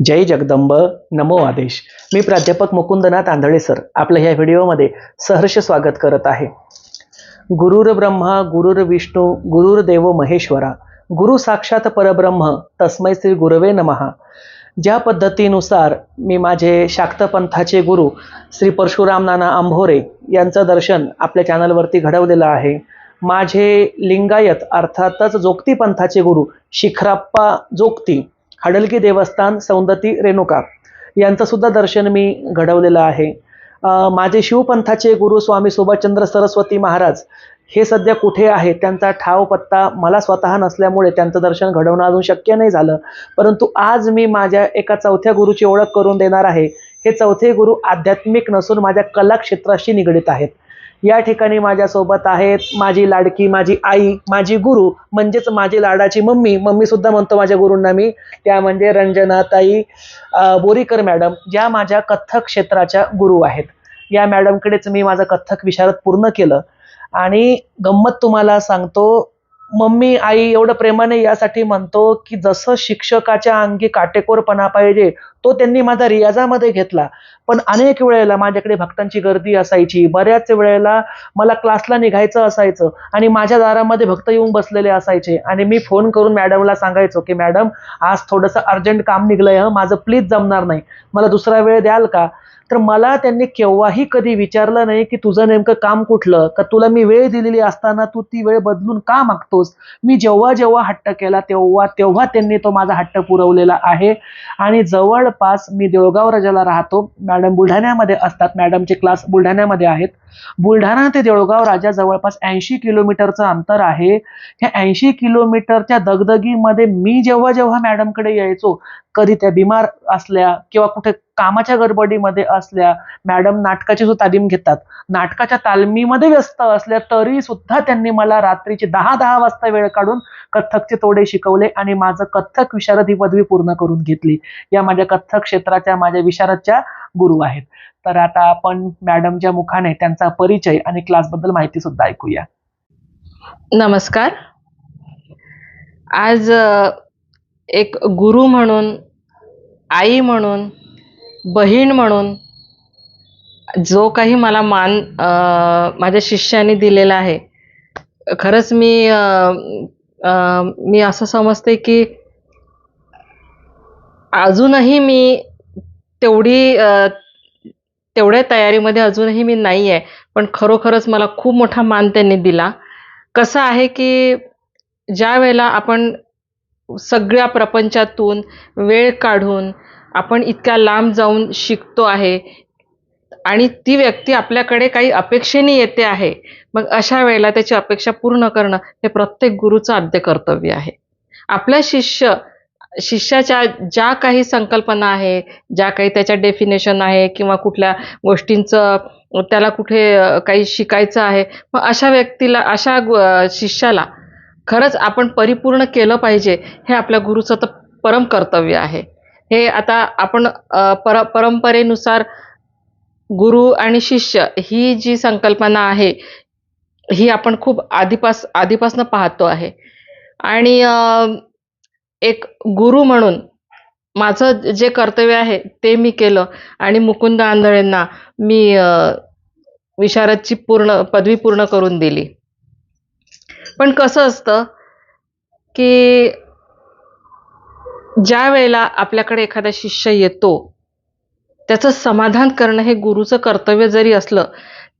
जय जगदंब नमो आदेश. मी प्राध्यापक मुकुंदनाथ आंधळे सर. आपलं ह्या व्हिडिओमध्ये सहर्ष स्वागत करत आहे. गुरुर ब्रह्मा गुरुर विष्णू गुरुर देव महेश्वरा गुरु साक्षात परब्रह्म तस्मै श्री गुरवे नमहा. ज्या पद्धतीनुसार मी माझे शाक्त पंथाचे गुरु श्री परशुराम नाना आंभोरे यांचं दर्शन आपल्या चॅनलवरती घडवलेलं आहे माझे लिंगायत अर्थातच जोगती पंथाचे गुरु शिखराप्पा जोगती हडलगी देवस्थान सौंदती रेणुका यांचं सुद्धा दर्शन मी घडवलेलं आहे. माझे शिवपंथाचे गुरु स्वामी सुभाषचंद्र सरस्वती महाराज हे सध्या कुठे आहे त्यांचा ठाव पत्ता मला स्वतः नसल्यामुळे त्यांचं दर्शन घडवणं अजून शक्य नाही झालं. परंतु आज मी माझ्या एका चौथ्या गुरुची ओळख करून देणार आहे. हे चौथे गुरु आध्यात्मिक नसून माझ्या कला क्षेत्राशी निगडीत आहेत. या ठिकाणी माझ्यासोबत आहेत माझी लाडकी माझी आई माझी गुरु म्हणजेच माझी लाडाची मम्मी. मम्मी सुद्धा म्हणतो माझ्या गुरूंना मी. त्या म्हणजे रंजनाताई बोरीकर मॅडम ज्या माझ्या कथ्थक क्षेत्राच्या गुरु आहेत. या मॅडमकडेच मी माझं कथ्थक विशारद पूर्ण केलं. आणि गंमत तुम्हाला सांगतो मम्मी आई एवढं प्रेमाने यासाठी म्हणतो की जसं शिक्षकाच्या अंगी काटेकोरपणा पाहिजे तो त्यांनी माझा रियाजामध्ये घेतला. पण अनेक वेळेला माझ्याकडे भक्तांची गर्दी असायची. बऱ्याच वेळेला मला क्लासला निघायचं असायचं आणि माझ्या दारामध्ये भक्त येऊन बसलेले असायचे. आणि मी फोन करून मॅडमला सांगायचो की मॅडम आज थोडंसं अर्जंट काम निघलंय हं. माझं प्लीज जमणार नाही. मला दुसरा वेळ द्याल का? तर मला त्यांनी केव्हाही कधी विचारलं नाही की तुझं नेमकं काम कुठलं? का तुला मी वेळ दिलेली असताना तू ती वेळ बदलून का मागतोस? मी जेव्हा जेव्हा हट्ट केला तेव्हा तेव्हा त्यांनी तो माझा हट्ट पुरवलेला आहे. आणि जवळ जवळपास मी देऊळगाव राजाला राहतो. मॅडम बुलढाण्यामध्ये असतात. मॅडमचे क्लास बुलढाण्यामध्ये आहेत. बुलढाणा ते देऊळगाव राजा जवळपास ऐंशी किलोमीटरचं अंतर आहे. ह्या ऐंशी किलोमीटरच्या दगदगीमध्ये मी जेव्हा जेव्हा मॅडमकडे यायचो कधी त्या बिमार असल्या किंवा कुठे कामाच्या गडबडीमध्ये असल्या मॅडम नाटकाची सुद्धा तालीम घेतात. नाटकाच्या तालमीमध्ये व्यस्त असल्या तरी सुद्धा त्यांनी मला रात्रीचे दहा दहा वाजता वेळ काढून कथ्थकचे तोडे शिकवले आणि माझं कथ्थक विशारद ही पदवी पूर्ण करून घेतली. या माझ्या कथ्थक क्षेत्राच्या माझ्या विशारदच्या गुरु आहेत. तर आता आपण मॅडमच्या मुखाने त्यांचा परिचय आणि क्लासबद्दल माहिती सुद्धा ऐकूया. नमस्कार. आज एक गुरु म्हणून आई म्हणून बहीण म्हणून जो काही मला मान माझ्या शिष्याने दिलेला आहे खरंच मी आ, मी असं समजते की अजूनही मी तेवढी तेवढ्या तयारीमध्ये अजूनही मी नाही आहे पण खरोखरच मला खूप मोठा मान त्यांनी दिला. कसं आहे की ज्या वेळेला आपण सगळ्या प्रपंचातून वेळ काढून आपण इतक्या लांब जाऊन शिकतो आहे. आणि ती व्यक्ती आपल्याकडे काही अपेक्षेने येते आहे. मग अशा वेळेला त्याची अपेक्षा पूर्ण करणं हे प्रत्येक गुरुचं आद्य कर्तव्य आहे. आपला शिष्य शिष्याच्या ज्या काही संकल्पना आहे ज्या काही त्याच्या डेफिनेशन आहे किंवा कुठल्या गोष्टींचं त्याला कुठे काही शिकायचं आहे मग अशा व्यक्तीला अशा शिष्याला खरंच आपण परिपूर्ण केलं पाहिजे हे आपल्या गुरुचं तर परम कर्तव्य आहे. हे आता आपण पर परंपरेनुसार गुरु आणि शिष्य ही जी संकल्पना आहे ही आपण खूप आधीपास आधीपासनं पाहतो आहे. आणि एक गुरु म्हणून माझं जे कर्तव्य आहे ते मी केलं आणि मुकुंद आंधळेंना मी विशारदची पूर्ण पदवी पूर्ण करून दिली. पण कसं असतं की ज्या वेळेला आपल्याकडे एखादा शिष्य येतो त्याचं समाधान करणं हे गुरुचं कर्तव्य जरी असलं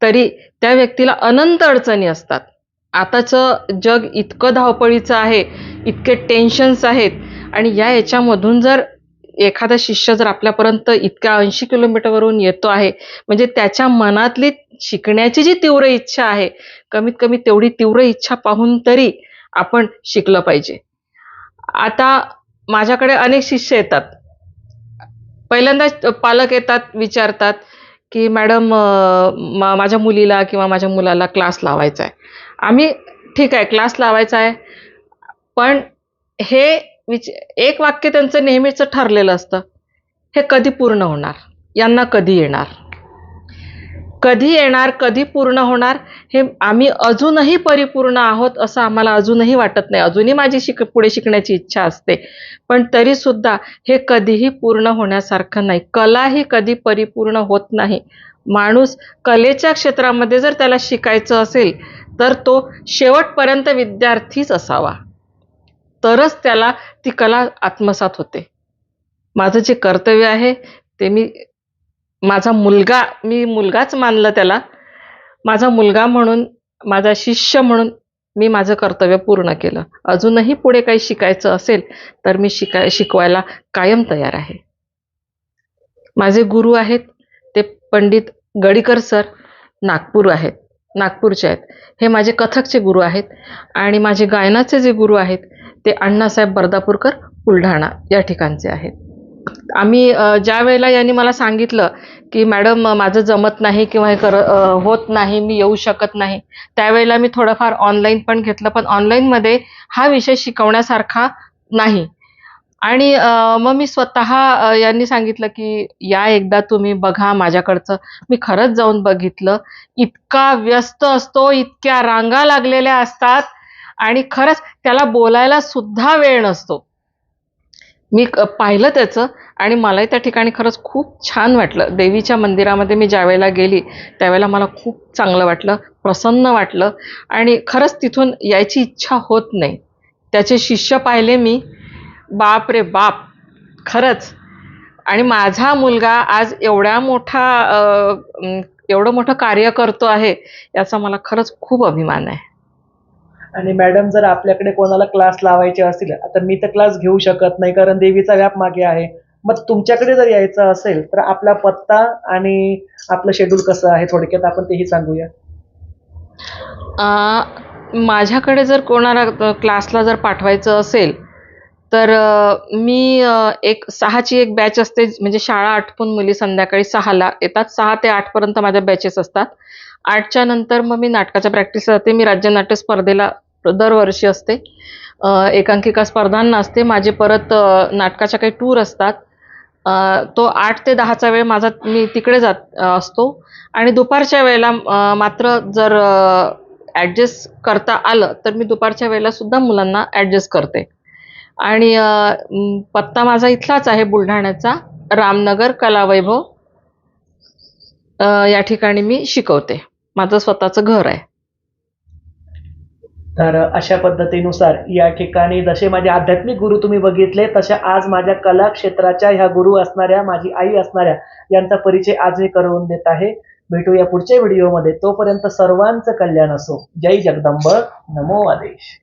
तरी त्या व्यक्तीला अनंत अडचणी असतात. आताचं जग इतकं धावपळीचं आहे इतके टेन्शन्स आहेत आणि या याच्यामधून जर एखादा शिष्य जर आपल्यापर्यंत इतक्या ऐंशी किलोमीटरवरून येतो आहे म्हणजे त्याच्या मनातली शिकण्याची जी तीव्र इच्छा आहे कमीत कमी तेवढी तीव्र इच्छा पाहून तरी आपण शिकलं पाहिजे. आता माझ्याकडे अनेक शिष्य येतात. पहिल्यांदा पालक येतात विचारतात की मॅडम मा- माझ्या मुलीला किंवा माझ्या मुलाला क्लास लावायचा आहे. आम्ही ठीक आहे क्लास लावायचा आहे. पण हे विच एक वाक्य त्यांचं नेहमीचं ठरलेलं असतं. हे कधी पूर्ण होणार? यांना कधी येणार? कधी येणार कधी पूर्ण होणार हे आम्ही अजूनही परिपूर्ण आहोत असं आम्हाला अजूनही वाटत नाही. अजूनही माझी शिक पुढे शिकण्याची इच्छा असते. पण तरीसुद्धा हे कधीही पूर्ण होण्यासारखं नाही. कला ही कधी परिपूर्ण होत नाही. माणूस कलेच्या क्षेत्रामध्ये जर त्याला शिकायचं असेल तर तो शेवटपर्यंत विद्यार्थीच असावा. तरच त्याला ती कला आत्मसात होते. माझं जे कर्तव्य आहे ते मी माझा मुलगा मी मुलगाच मानलं त्याला. माझा मुलगा म्हणून माझा शिष्य म्हणून मी माझं कर्तव्य पूर्ण केलं. अजूनही पुढे काही शिकायचं असेल तर मी शिकाय शिकवायला कायम तयार आहे. माझे गुरु आहेत ते पंडित गडीकर सर नागपूर आहेत नागपूरचे आहेत. हे माझे कथकचे गुरु आहेत आणि माझे गायनाचे जे गुरु आहेत ते अण्णासाहेब बर्दापूरकर बुलढाणा या ठिकाणचे आहेत. आम्ही ज्या वेळेला यांनी मला सांगितलं की मॅडम माझं जमत नाही किंवा हे कर होत नाही मी येऊ शकत नाही. त्यावेळेला मी थोडंफार ऑनलाईन पण घेतलं पण ऑनलाईनमध्ये हा विषय शिकवण्यासारखा नाही. आणि मग मी स्वतः यांनी सांगितलं की या एकदा तुम्ही बघा माझ्याकडचं. मी खरंच जाऊन बघितलं. इतका व्यस्त असतो इतक्या रांगा लागलेल्या असतात. आणि खरंच त्याला बोलायला सुद्धा वेळ नसतो. मी क- पाहिलं त्याचं आणि मलाही त्या ठिकाणी खरंच खूप छान वाटलं. देवीच्या मंदिरामध्ये मी ज्यावेळेला गेली त्यावेळेला मला खूप चांगलं वाटलं प्रसन्न वाटलं आणि खरंच तिथून यायची इच्छा होत नाही. त्याचे शिष्य पाहिले मी बाप रे बाप खरंच. आणि माझा मुलगा आज एवढ्या मोठा एवढं मोठं कार्य करतो आहे याचा मला खरंच खूप अभिमान आहे. आणि मॅडम जर आपल्याकडे कोणाला क्लास लावायचे असतील आता मी तर क्लास घेऊ शकत नाही कारण देवीचा व्याप मागे आहे. मग तुमच्याकडे जर यायचं असेल तर आपला पत्ता आणि आपलं शेड्यूल कसं आहे थोडक्यात आपण तेही सांगूया. माझ्याकडे जर कोणाला क्लासला जर पाठवायचं असेल तर मी एक सहाची एक बॅच असते म्हणजे शाळा आटपून मुली संध्याकाळी सहाला येतात. सहा ते आठपर्यंत माझ्या बॅचेस असतात. आठच्या नंतर मग मी नाटकाच्या प्रॅक्टिस जाते मी राज्य नाट्य स्पर्धेला दरवर्षी असते. एकांकिका स्पर्धांना असते माझे परत नाटकाच्या काही टूर असतात. तो आठ ते दहाचा वेळ माझा मी तिकडे जात असतो. आणि दुपारच्या वेळेला मात्र जर ॲडजस्ट करता आलं तर मी दुपारच्या वेळेला सुद्धा मुलांना ॲडजस्ट करते. आणि पत्ता माझा इथलाच आहे बुलढाण्याचा. रामनगर कलावैभव. या ठिकाणी मी शिकवते. माझं स्वतःचं घर आहे. तर अशा पद्धतीनुसार या ठिकाणी जसे माझे आध्यात्मिक गुरु तुम्ही बघितले तशा आज माझ्या कला क्षेत्राच्या ह्या गुरु असणाऱ्या माझी आई असणाऱ्या यांचा परिचय आज मी करून देत आहे. भेटूया पुढच्या व्हिडिओमध्ये. तोपर्यंत सर्वांचं कल्याण असो. जय जगदंब. नमो आदेश.